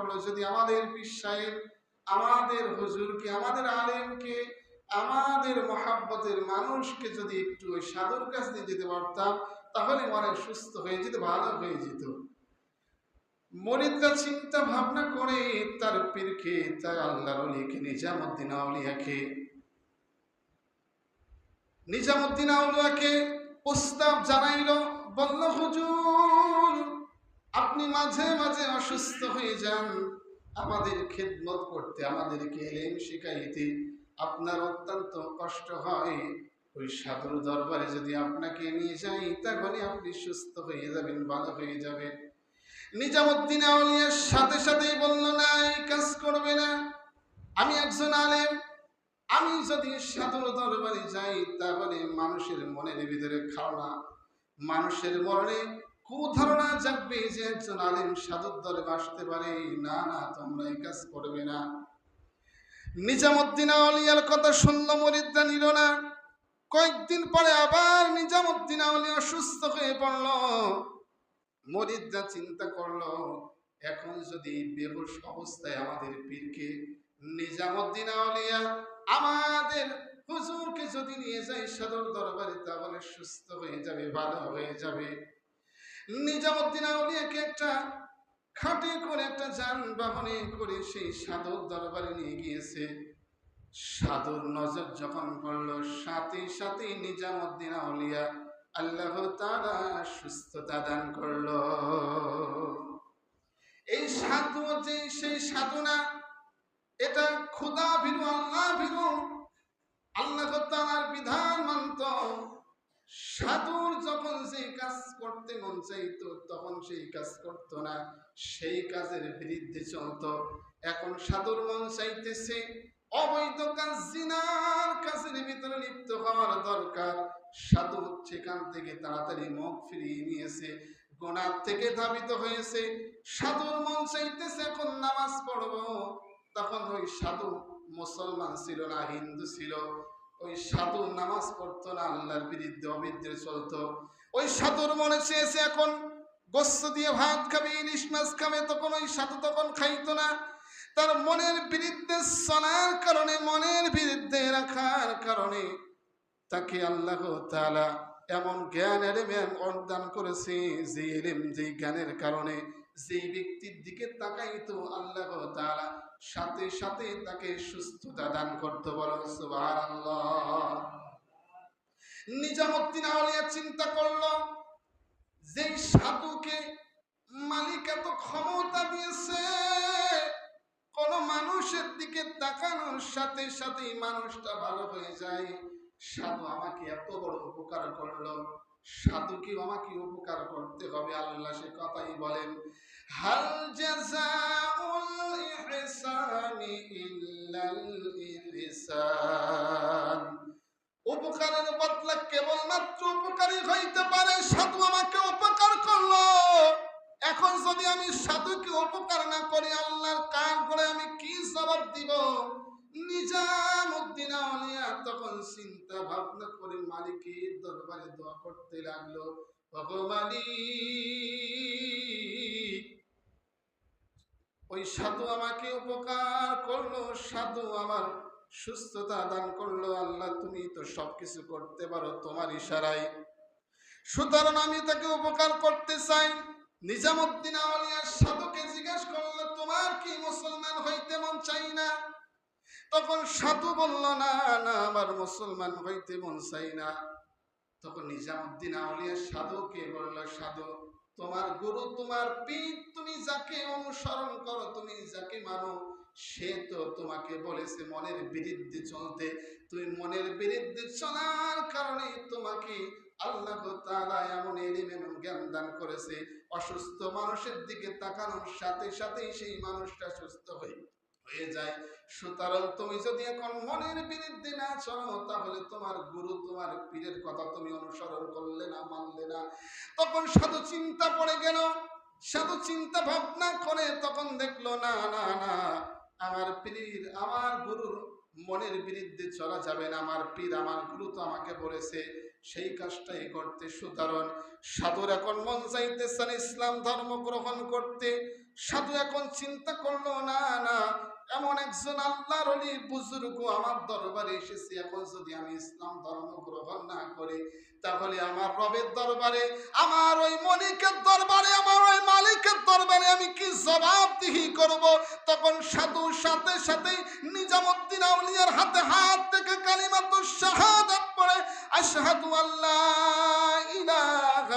করল যদি আমাদের পীর সাহেব আমাদের হুজুরকে, আমাদের আলেমকে, আমাদের মহাব্বতের মানুষকে যদি একটু ওই সাধুর কাছ দিয়ে যেতে পারতাম, তাহলে মনে সুস্থ হয়ে যেত, ভালো হয়ে যেত। মরিদরা চিন্তা ভাবনা করে, তার পীরকে, তার আল্লাহর অলিকে, নিজামুদ্দিন আউলিয়াকে নিজামুদ্দিন আউলিয়াকে প্রস্তাব জানাইল, বলল, হুজুর আপনি মাঝে মাঝে অসুস্থ হয়ে যান। আমাদের খেদমত করতে, আমাদেরকে এলেম শিখাইতে। আপনার অত্যন্ত কষ্ট হয়। ওই সাধুর দরবারে যদি আপনাকে নিয়ে যাই, তাহলে আপনি সুস্থ হয়ে যাবেন, ভালো হয়ে যাবেন। নিজামুদ্দিন আউলিয়ার সাথে সাথেই বলল, না, এই কাজ করবে না। আমি একজন আলেম। আমি যদি সাধুর দরবারে যাই, তাহলে মানুষের মনের ভিতরে খাওয়া মানুষের মনে কুধারণা জাগবে যে একজন আলেম সাধুর দরবারে আসতে পারে? না না, তোমরা এই কাজ করবে না। নিজামুদ্দিন আউলিয়ার কথা শুনল মরিদা নিল না। কয়েকদিন পরে আবার নিজামুদ্দিন আউলিয়া অসুস্থ হয়ে পড়ল। মরিদরা চিন্তা করল, এখন যদি বেহুশ অবস্থায় আমাদের পীরকে নিজামুদ্দিন আউলিয়া আমাদের হুজুরকে যদি নিয়ে যাই সদর দরবারে, তাহলে সুস্থ হয়ে যাবে, ভালো হয়ে যাবে। নিজামুদ্দিন আউলিয়াকে একটা খাটে করে একটা যানবাহনে করে সেই সাধুর দরবারে নিয়ে গিয়েছে। সাধুর নজর যখন পড়ল, সাথে সাথে নিজামুদ্দিন আউলিয়া আল্লাহ তারা সুস্থতা দান করল। এই সাধু যে সেই সাধনা এটা খুদা ভিরু, আল্লাহ ভিরু, আল্লাহ তালার বিধান মানত। সাধুর যখন সেই কাজ করতে মন চাইতো, তখন সেই কাজ করতো না। সেই কাজের বিরুদ্ধে চলতো। এখন সাধুর মন চাইতেছে অবৈধ কাজ, জিনার কাজের ভিতরে লিপ্ত হওয়ার দরকার। সাধু সেখান থেকে তাড়াতাড়ি মুখ ফিরিয়ে নিয়েছে, গোনার থেকে ধাবিত হয়েছে। সাধুর মন চাইতেছে এখন নামাজ পড়ব। তখন ওই সাধু মুসলমান ছিল না, হিন্দু ছিল। ওই সাধু নামাজ পড়তো না, আল্লাহর বিরুদ্ধে অবিদ্রে চলতো। ওই সাধুর মনে চেয়েছে এখন, গোস্ত দিয়ে ভাত খাবে, ইলিশ মাছ খাবে, তখন ওই সাধু তখন খাইতো না। তার মনের বিরুদ্ধে চলার কারণে, মনের বিরুদ্ধে রাখার কারণে তাকে আল্লাহ তাআলা এমন জ্ঞান অর্দান করেছে, যে এলেম, যে জ্ঞানের কারণে যেই ব্যক্তির দিকে তাকাইতো, আল্লাহ তাআলা সাথে সাথে তাকে সুস্থতা দান করতে, বলো সুবহানাল্লাহ। নিজামুদ্দিন আউলিয়া চিন্তা করল, যেই সাধুকে মালিক এত ক্ষমতা দিয়েছে, কোন মানুষের দিকে তাকানোর সাথে সাথেই মানুষটা ভালো হয়ে যায়। সাধু আমাকে এত বড় উপকার করল। সাধুকে আমাকে উপকার করতে হবে, আল্লাহ সে কথাই বলেন, হাল উপকারের বদলা কেবলমাত্র উপকারী হইতে পারে, সাধু আমাকে উপকার করল। এখন যদি আমি সাধুকে উপকার না করি, আল্লাহর কান করে আমি কি জবাব দিব? নিজামুদ্দিন তখন চিন্তা ভাবনা করে মালিকের দরবারে দোয়া করতে লাগল ভগবানী ওই সাধু আমাকে উপকার করল, সাধু আমার সুস্থতা দান করল, আল্লাহ তুমি তো সবকিছু করতে পারো তোমার ইশারায়। সুতরাং আমি তাকে উপকার করতে চাই। নিজামুদ্দিন আউলিয়া সাধুকে জিজ্ঞাসা করল, তোমার কি মুসলমান হইতে মন চাই না? তখন সাধু বলল, না না, আমার মুসলমান হইতে মন চাই না। তখন নিজামুদ্দিন আউলিয়া সাধুকে বলল, সাধু, তোমার গুরু, তোমার পীর, তুমি যাকে অনুসরণ করো, তুমি যাকে মানো, সে তো তোমাকে বলেছে মনের বিরুদ্ধে চলতে। তুমি মনের বিরুদ্ধে চলার কারণে তোমাকে আল্লাহ তাআলা এমন এলিম এবং জ্ঞান দান করেছে। অসুস্থ মানুষের দিকে তাকানোর সাথে সাথেই সেই মানুষটা সুস্থ হয়ে হয়ে যায়। সুতরাং তুমি যদি এখন মনের বিরুদ্ধে না চলো, তাহলে তোমার গুরু, তোমার পীরের কথা তুমি অনুসরণ করলে না, মানলে না। তখন সাধু চিন্তা পড়ে গেল। সাধু চিন্তা ভাবনা করে তখন দেখল, না না না, আমার পীর, আমার গুরুর মনের বিরুদ্ধে চলা যাবে না। আমার পীর, আমার গুরু তো আমাকে বলেছে সেই কাজটাই করতে সুতরাং সাধুর এখন মন চাইতেছেন ইসলাম ধর্ম গ্রহণ করতে। সাধু এখন চিন্তা করল, না না, এমন একজন আল্লাহর অলি বুজুর্গ আমার দরবারে এসেছে। এখন যদি আমি ইসলাম ধর্ম গ্রহণ না করি, তাহলে আমার রবের দরবারে, আমার ওই মলিকের দরবারে, আমার ওই মালিকের দরবারে আমি কি জবাবদিহি করব? তখন সাধু সাথে সাথে নিজামুদ্দিন আউলিয়ার হাতে হাত থেকে কালিমাতু أشهد أن لا إله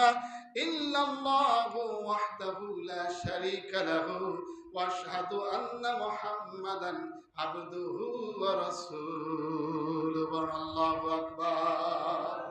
إلا الله وحده لا شريك له وأشهد أن محمدا عبده ورسوله. الله أكبر.